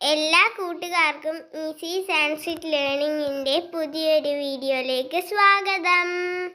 എല്ലാ കൂട്ടുകാർക്കും ഈസി സാൻസ്ക്രിറ്റ് ലേണിംഗിന്റെ പുതിയൊരു വീഡിയോയിലേക്ക് സ്വാഗതം.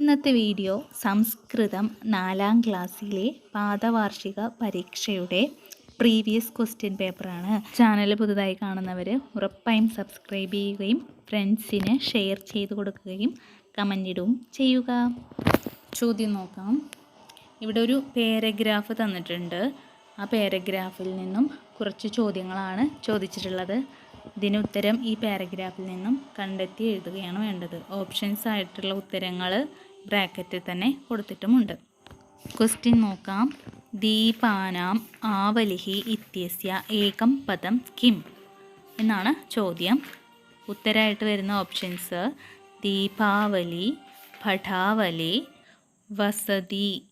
ഇന്നത്തെ വീഡിയോ സംസ്കൃതം നാലാം ക്ലാസ്സിലെ പാദവാർഷിക പരീക്ഷയുടെ പ്രീവിയസ് ക്വസ്റ്റ്യൻ പേപ്പറാണ് ചാനൽ പുതുതായി കാണുന്നവർ ഉറപ്പായും സബ്സ്ക്രൈബ് ചെയ്യുകയും ഫ്രണ്ട്സിന് ഷെയർ ചെയ്ത് കൊടുക്കുകയും കമന്റ് ഇടുകയും ചെയ്യുക. ചോദ്യം നോക്കാം. ഇവിടെ ഒരു പാരഗ്രാഫ് തന്നിട്ടുണ്ട്. ആ പാരഗ്രാഫിൽ നിന്നും കുറച്ച് ചോദ്യങ്ങളാണ് ചോദിച്ചിട്ടുള്ളത്. ഇതിന് ഉത്തരം ഈ പാരഗ്രാഫിൽ നിന്നും കണ്ടെത്തി എഴുതുകയാണ് വേണ്ടത്. ഓപ്ഷൻസ് ആയിട്ടുള്ള ഉത്തരങ്ങൾ ബ്രാക്കറ്റിൽ തന്നെ കൊടുത്തിട്ടുമുണ്ട്. ക്വസ്റ്റ്യൻ നോക്കാം. ദീപാനാം ആവലിഹി ഇത്യസ്യ ഏകം പദം കിം എന്നാണ് ചോദ്യം. ഉത്തരമായിട്ട് വരുന്ന ഓപ്ഷൻസ് ദീപാവലി പഠാവലി വസതി.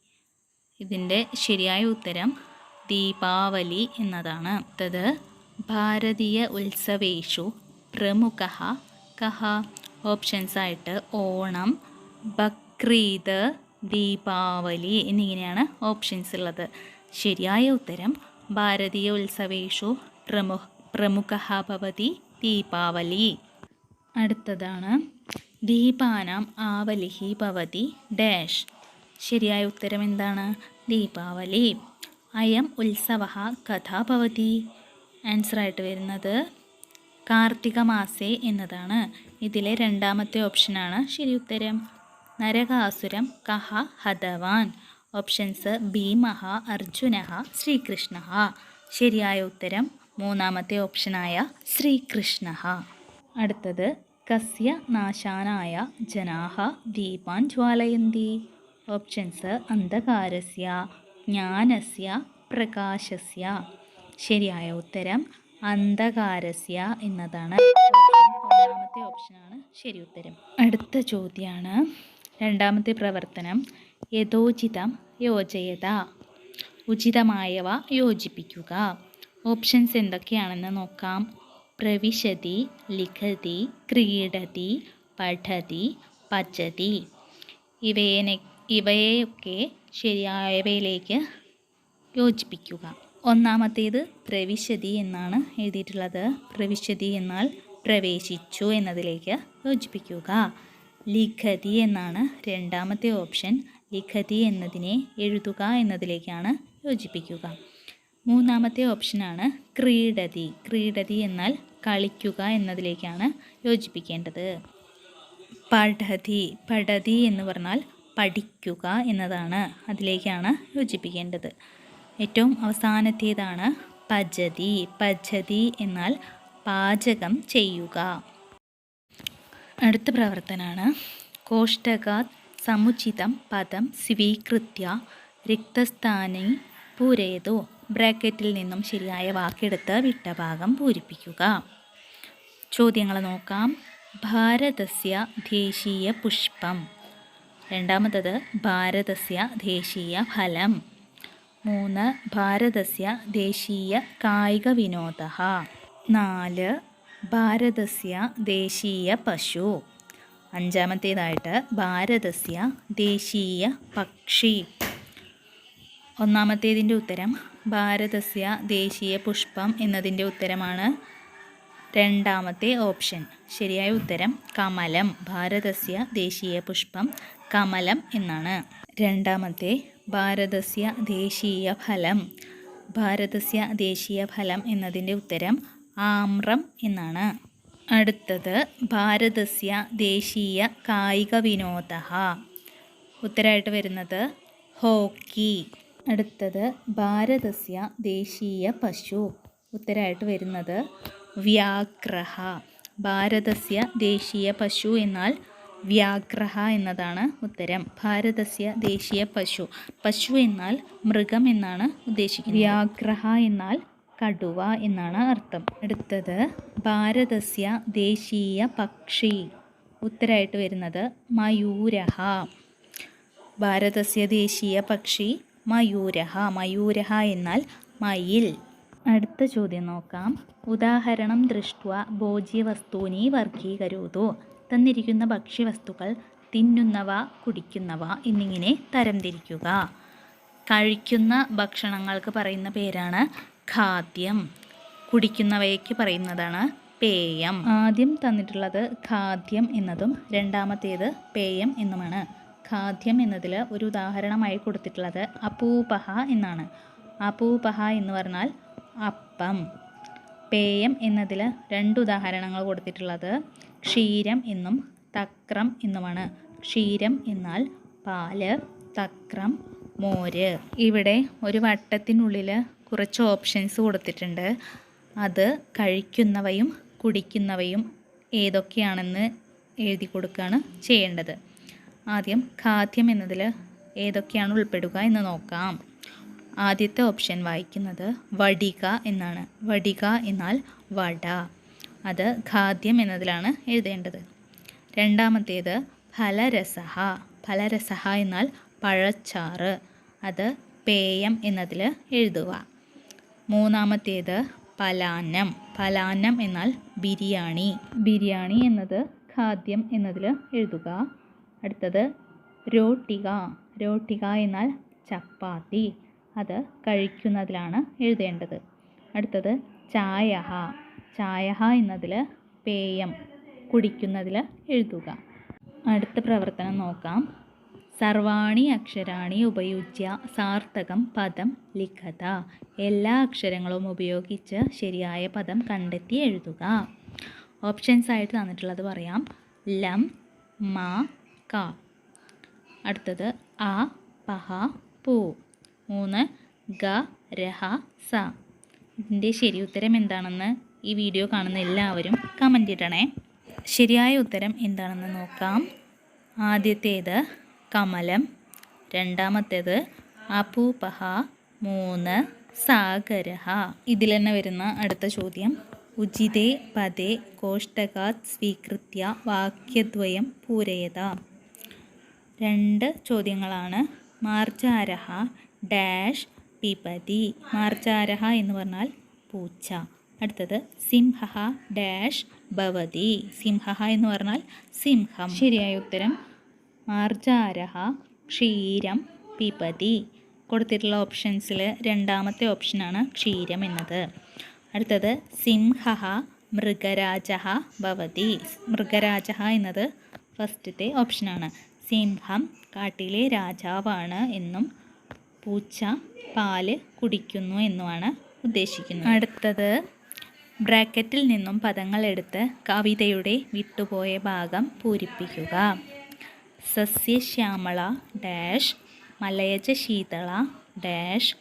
ഇതിന്റെ ശരിയായ ഉത്തരം ദീപാവലി എന്നതാണ്. അടുത്തത് ഭാരതീയ ഉത്സവേഷു പ്രമുഖ കഹ ഓപ്ഷൻസ് ആയിട്ട് ഓണം ബക്രീദ് ദീപാവലി എന്നിങ്ങനെയാണ് ഓപ്ഷൻസ് ഉള്ളത് ശരിയായ ഉത്തരം ഭാരതീയ ഉത്സവേഷു പ്രമു പ്രമുഖ ഭവതി ദീപാവലി. അടുത്തതാണ് ദീപാനാം ആവലിഹി ഭവതി ഡാഷ്. ശരിയായ ഉത്തരം എന്താണ്? ദീപാവലി. അയം ഉത്സവ കഥാ ഭവതി. ആൻസർ ആയിട്ട് വരുന്നത് കാർത്തിക മാസേ എന്നതാണ്. ഇതിലെ രണ്ടാമത്തെ ഓപ്ഷനാണ് ശരി ഉത്തരം. നരകാസുരം കഹ ഹതവാൻ. ഓപ്ഷൻസ് ഭീമഹ അർജുന ശ്രീകൃഷ്ണ ശരിയായ ഉത്തരം മൂന്നാമത്തെ ഓപ്ഷനായ ശ്രീകൃഷ്ണ അടുത്തത് കസ്യ നാശാനായ ജനാഹ ദീപാൻ ജ്വാലയന്തി. ഓപ്ഷൻസ് അന്ധകാരസ്യ. ജ്ഞാനസ്യ പ്രകാശസ്യ. ശരിയായ ഉത്തരം അന്ധകാരസ്യ എന്നതാണ്. രണ്ടാമത്തെ ഓപ്ഷനാണ് ശരി ഉത്തരം. അടുത്ത ചോദ്യമാണ് രണ്ടാമത്തെ പ്രവർത്തനം യഥോചിതം യോജയത. ഉചിതമായവ യോജിപ്പിക്കുക. ഓപ്ഷൻസ് എന്തൊക്കെയാണെന്ന് നോക്കാം. പ്രവിശതി ലിഖതി ക്രീഡതി പഠതി പച്ചതി ഇവയെ ഇവയെയൊക്കെ ശരിയായവയിലേക്ക് യോജിപ്പിക്കുക. ഒന്നാമത്തേത് പ്രവിശതി എന്നാണ് എഴുതിയിട്ടുള്ളത്. പ്രവിശതി എന്നാൽ പ്രവേശിച്ചു എന്നതിലേക്ക് യോജിപ്പിക്കുക. ലിഖതി എന്നാണ് രണ്ടാമത്തെ ഓപ്ഷൻ. ലിഖതി എന്നതിനെ എഴുതുക എന്നതിലേക്കാണ് യോജിപ്പിക്കുക. മൂന്നാമത്തെ ഓപ്ഷനാണ് ക്രീഡതി. ക്രീഡതി എന്നാൽ കളിക്കുക എന്നതിലേക്കാണ് യോജിപ്പിക്കേണ്ടത്. പഠതി. പഠതി എന്ന് പറഞ്ഞാൽ പഠിക്കുക എന്നതാണ് അതിലേക്കാണ് യോജിപ്പിക്കേണ്ടത്. ഏറ്റവും അവസാനത്തേതാണ് പജതി. പജതി എന്നാൽ പാചകം ചെയ്യുക. അടുത്ത പ്രവർത്തനമാണ് കോഷ്ടകാത് സമുചിതം പദം സ്വീകൃത്യ രക്തസ്ഥാനി പൂരയതു ബ്രാക്കറ്റിൽ നിന്നും ശരിയായ വാക്കെടുത്ത് വിട്ട ഭാഗം പൂരിപ്പിക്കുക. ചോദ്യങ്ങൾ നോക്കാം. ഭാരതസ്യ ദേശീയ പുഷ്പം. രണ്ടാമത്തത് ഭാരതസ്യ ദേശീയ ഫലം. മൂന്ന് ഭാരതസ്യ ദേശീയ കായിക വിനോദ നാല് ഭാരതസ്യ ദേശീയ പശു. അഞ്ചാമത്തേതായിട്ട് ഭാരതസ്യ ദേശീയ പക്ഷി. ഒന്നാമത്തേതിന്റെ ഉത്തരം ഭാരതസ്യ ദേശീയ പുഷ്പം എന്നതിന്റെ ഉത്തരമാണ്. രണ്ടാമത്തെ ഓപ്ഷൻ ശരിയായ ഉത്തരം കമലം. ഭാരതസ്യ ദേശീയ പുഷ്പം കമലം എന്നാണ്. രണ്ടാമത്തെ ഭാരതസ്യ ദേശീയ ഫലം. ഭാരതസ്യ ദേശീയ ഫലം എന്നതിന്റെ ഉത്തരം ആമ്രം എന്നാണ്. അടുത്തത് ഭാരതസ്യ ദേശീയ കായിക വിനോദ ഉത്തരമായിട്ട് വരുന്നത് ഹോക്കി. അടുത്തത് ഭാരതസ്യ ദേശീയ പശു. ഉത്തരമായിട്ട് വരുന്നത് വ്യാഗ്രഹ. ഭാരതസ്യ ദേശീയ പശു എന്നാൽ വ്യാഗ്രഹ എന്നതാണ് ഉത്തരം. ഭാരതസ്യ ദേശീയ പശു. പശു എന്നാൽ മൃഗം എന്നാണ് ഉദ്ദേശിക്കുന്നത്. വ്യാഗ്രഹ എന്നാൽ കടുവ എന്നാണ് അർത്ഥം. അടുത്തത് ഭാരതസ്യ ദേശീയ പക്ഷി. ഉത്തരമായിട്ട് വരുന്നത് മയൂരഹ. ഭാരതസ്യ ദേശീയ പക്ഷി മയൂരഹ. മയൂരഹ എന്നാൽ മയിൽ. അടുത്ത ചോദ്യം നോക്കാം. ഉദാഹരണം ദൃഷ്ട ഭോജ്യവസ്തൂനി വർഗീകരോതോ. തന്നിരിക്കുന്ന ഭക്ഷ്യവസ്തുക്കൾ തിന്നുന്നവ കുടിക്കുന്നവ എന്നിങ്ങനെ തരംതിരിക്കുക. കഴിക്കുന്ന ഭക്ഷണങ്ങൾക്ക് പറയുന്ന പേരാണ് ഖാദ്യം. കുടിക്കുന്നവയ്ക്ക് പറയുന്നതാണ് പേയം. ആദ്യം തന്നിട്ടുള്ളത് ഖാദ്യം എന്നതും രണ്ടാമത്തേത് പേയം എന്നുമാണ്. ഖാദ്യം എന്നതിൽ ഒരു ഉദാഹരണമായി കൊടുത്തിട്ടുള്ളത് അപൂപഹ എന്നാണ്. അപൂപഹ എന്ന് പറഞ്ഞാൽ അപ്പം. പേയം എന്നതിൽ രണ്ട് ഉദാഹരണങ്ങൾ കൊടുത്തിട്ടുള്ളത്. ക്ഷീരം എന്നും തക്രം എന്നുമാണ്. ക്ഷീരം എന്നാൽ പാൽ തക്രം മോര്. ഇവിടെ ഒരു വട്ടത്തിനുള്ളിൽ കുറച്ച് ഓപ്ഷൻസ് കൊടുത്തിട്ടുണ്ട്. അത് കഴിക്കുന്നവയും കുടിക്കുന്നവയും ഏതൊക്കെയാണെന്ന് എഴുതി കൊടുക്കുകയാണ് ചെയ്യേണ്ടത്. ആദ്യം ഖാദ്യം എന്നതിൽ ഏതൊക്കെയാണ് ഉൾപ്പെടുക എന്ന് നോക്കാം. ആദ്യത്തെ ഓപ്ഷൻ വായിക്കുന്നത് വടിക എന്നാണ്. വടിക എന്നാൽ വട. അത് ഖാദ്യം എന്നതിലാണ് എഴുതേണ്ടത്. രണ്ടാമത്തേത് ഫലരസഹ. ഫലരസഹ എന്നാൽ പഴച്ചാറ്. അത് പേയം എന്നതിൽ എഴുതുക. മൂന്നാമത്തേത് പലാന്നം. പലാന്നം എന്നാൽ ബിരിയാണി. ബിരിയാണി എന്നത് ഖാദ്യം എന്നതിൽ എഴുതുക. അടുത്തത് രോട്ടിക. രോട്ടിക എന്നാൽ ചപ്പാത്തി. അത് കഴിക്കുന്നതിലാണ് എഴുതേണ്ടത്. അടുത്തത് ചായ ചായ എന്നതിൽ പേയം കുടിക്കുന്നതിൽ എഴുതുക. അടുത്ത പ്രവർത്തനം നോക്കാം. സർവാണി അക്ഷരാണി ഉപയുജ്യ സാർത്ഥകം പദം ലിഖത. എല്ലാ അക്ഷരങ്ങളും ഉപയോഗിച്ച് ശരിയായ പദം കണ്ടെത്തി എഴുതുക. ഓപ്ഷൻസ് ആയിട്ട് തന്നിട്ടുള്ളത് പറയാം. ലം മ ക. അടുത്തത് അ പഹ പൂ. മൂന്ന് ഗ രഹ സ. ഇതിന്റെ ശരി ഉത്തരം എന്താണെന്ന് ഈ വീഡിയോ കാണുന്ന എല്ലാവരും കമന്റ് ഇടണേ. ശരിയായ ഉത്തരം എന്താണെന്ന് നോക്കാം. ആദ്യത്തേത് കമലം രണ്ടാമത്തേത് അപൂപഹ മൂന്ന് സാഗരഹ. ഇതിൽ തന്നെ വരുന്ന അടുത്ത ചോദ്യം. ഉചിതേ പതേ കോഷ്ടകാത് സ്വീകൃത്യ വാക്യദ്വയം പൂരയത. രണ്ട് ചോദ്യങ്ങളാണ്. മാർജാരഹ ഡാഷ് പിപതി മാർജാരഹ എന്ന് പറഞ്ഞാൽ പൂച്ച. അടുത്തത് സിംഹ ഡാഷ് ഭവതി. സിംഹ എന്ന് പറഞ്ഞാൽ സിംഹം. ശരിയായ ഉത്തരം മാർജാരഹ ക്ഷീരം പിപതി. കൊടുത്തിട്ടുള്ള ഓപ്ഷൻസിൽ രണ്ടാമത്തെ ഓപ്ഷനാണ് ക്ഷീരം എന്നത്. അടുത്തത് സിംഹ മൃഗരാജ ഭവതി. മൃഗരാജ എന്നത് ഫസ്റ്റത്തെ ഓപ്ഷനാണ്. സിംഹം കാട്ടിലെ രാജാവാണ് എന്നും പൂച്ച പാൽ കുടിക്കുന്നു എന്നുമാണ് ഉദ്ദേശിക്കുന്നത്. അടുത്തത് ബ്രാക്കറ്റിൽ നിന്നും പദങ്ങൾ എടുത്ത് കവിതയുടെ വിട്ടുപോയ ഭാഗം പൂരിപ്പിക്കുക. സസ്യശ്യാമള ഡാഷ് മലയജ ശീതള ഡാഷ്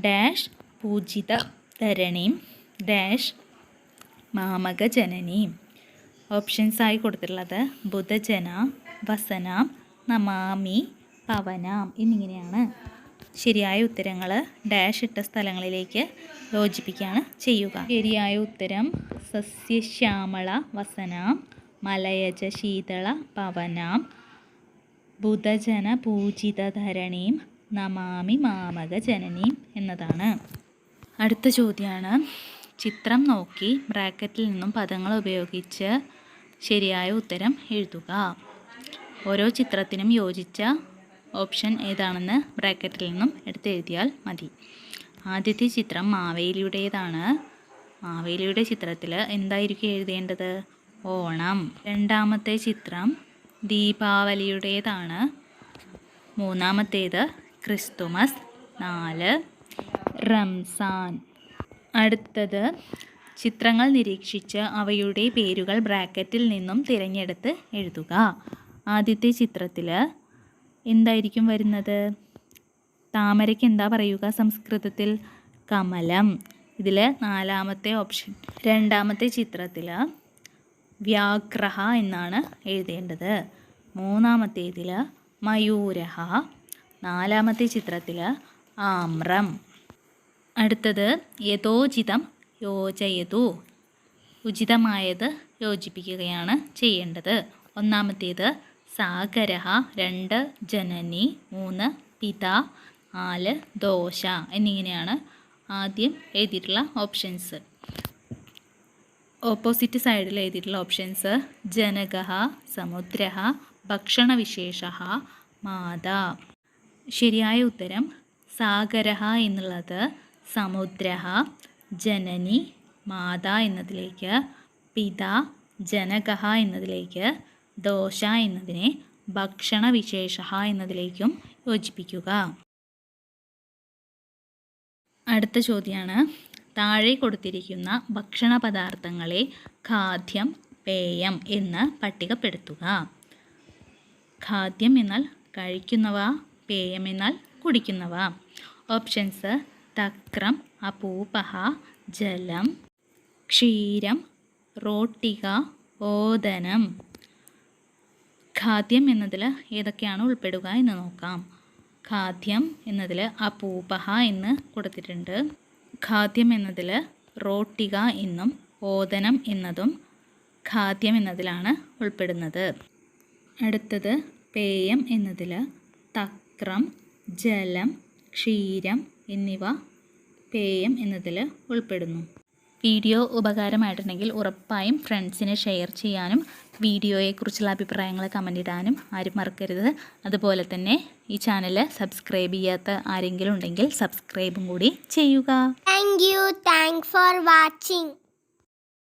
ഡാഷ് പൂജിത ധരണി ഡാഷ് മാമക ജനനീം. ഓപ്ഷൻസായി കൊടുത്തിട്ടുള്ളത് ബുധജന വസന നമാമി പവനാം എന്നിങ്ങനെയാണ്. ശരിയായ ഉത്തരങ്ങൾ ഡാഷ് ഇട്ട സ്ഥലങ്ങളിലേക്ക് യോജിപ്പിക്കുകയാണ് ചെയ്യുക. ശരിയായ ഉത്തരം സസ്യശ്യാമള വസനാം മലയജ ശീതള പവനാം ബുധജന പൂജിതധരണീം നമാമി മാമക ജനനീം എന്നതാണ്. അടുത്ത ചോദ്യമാണ് ചിത്രം നോക്കി ബ്രാക്കറ്റിൽ നിന്നും പദങ്ങൾ ഉപയോഗിച്ച് ശരിയായ ഉത്തരം എഴുതുക. ഓരോ ചിത്രത്തിനും യോജിച്ച ഓപ്ഷൻ ഏതാണെന്ന് ബ്രാക്കറ്റിൽ നിന്നും എടുത്ത് എഴുതിയാൽ മതി. ആദ്യത്തെ ചിത്രം മാവേലിയുടേതാണ്. മാവേലിയുടെ ചിത്രത്തിൽ എന്തായിരിക്കും എഴുതേണ്ടത്? ഓണം. രണ്ടാമത്തെ ചിത്രം ദീപാവലിയുടേതാണ്. മൂന്നാമത്തേത് ക്രിസ്തുമസ് നാല്. റംസാൻ. അടുത്തത് ചിത്രങ്ങൾ നിരീക്ഷിച്ച് അവയുടെ പേരുകൾ ബ്രാക്കറ്റിൽ നിന്നും തിരഞ്ഞെടുത്ത് എഴുതുക. ആദ്യത്തെ ചിത്രത്തിൽ എന്തായിരിക്കും വരുന്നത്? താമരയ്ക്ക് എന്താ പറയുക സംസ്കൃതത്തിൽ? കമലം. ഇതിൽ നാലാമത്തെ ഓപ്ഷൻ രണ്ടാമത്തെ ചിത്രത്തിൽ വ്യാഗ്രഹ എന്നാണ് എഴുതേണ്ടത്. മൂന്നാമത്തേതിൽ മയൂരഹ നാലാമത്തെ ചിത്രത്തിൽ ആമ്രം. അടുത്തത് യഥോചിതം യോജയതു. ഉചിതമായത് യോജിപ്പിക്കുകയാണ് ചെയ്യേണ്ടത്. ഒന്നാമത്തേത് സാഗരഹ രണ്ട് ജനനി മൂന്ന് പിത നാല് ദോശ എന്നിങ്ങനെയാണ് ആദ്യം എഴുതിയിട്ടുള്ള ഓപ്ഷൻസ് ഓപ്പോസിറ്റ് സൈഡിൽ എഴുതിയിട്ടുള്ള ഓപ്ഷൻസ് ജനക സമുദ്ര ഭക്ഷണവിശേഷ മാത. ശരിയായ ഉത്തരം സാഗര എന്നുള്ളത് സമുദ്ര ജനനി മാത എന്നതിലേക്ക് പിത ജനക എന്നതിലേക്ക് ദോശ എന്നതിനെ ഭക്ഷണവിശേഷ എന്നതിലേക്കും യോജിപ്പിക്കുക. അടുത്ത ചോദ്യമാണ് താഴെ കൊടുത്തിരിക്കുന്ന ഭക്ഷണ പദാർത്ഥങ്ങളെ ഖാദ്യം പേയം എന്ന് പട്ടികപ്പെടുത്തുക. ഖാദ്യം എന്നാൽ കഴിക്കുന്നവ പേയം എന്നാൽ കുടിക്കുന്നവ. ഓപ്ഷൻസ് തക്രം അപൂപഹ ജലം ക്ഷീരം റോട്ടിക ഓദനം. ഖാദ്യം എന്നതിൽ ഏതൊക്കെയാണ് ഉൾപ്പെടുക എന്ന് നോക്കാം. ഖാദ്യം എന്നതിൽ അപൂപഹ എന്ന് കൊടുത്തിട്ടുണ്ട്. ഖാദ്യം എന്നതിൽ റോട്ടിക എന്നും ഓദനം എന്നതും ഖാദ്യം എന്നതിലാണ് ഉൾപ്പെടുന്നത്. അടുത്തത് പേയം എന്നതിൽ തക്രം ജലം ക്ഷീരം എന്നിവ പേയം എന്നതിൽ ഉൾപ്പെടുന്നു. വീഡിയോ ഉപകാരമായിട്ടുണ്ടെങ്കിൽ ഉറപ്പായും ഫ്രണ്ട്സിനെ ഷെയർ ചെയ്യാനും വീഡിയോയെക്കുറിച്ചുള്ള അഭിപ്രായങ്ങൾ കമന്റ് ഇടാനും ആരും മറക്കരുത്. അതുപോലെ തന്നെ ഈ ചാനൽ സബ്സ്ക്രൈബ് ചെയ്യാത്ത ആരെങ്കിലും ഉണ്ടെങ്കിൽ സബ്സ്ക്രൈബും കൂടി ചെയ്യുക. Thank you thank for watching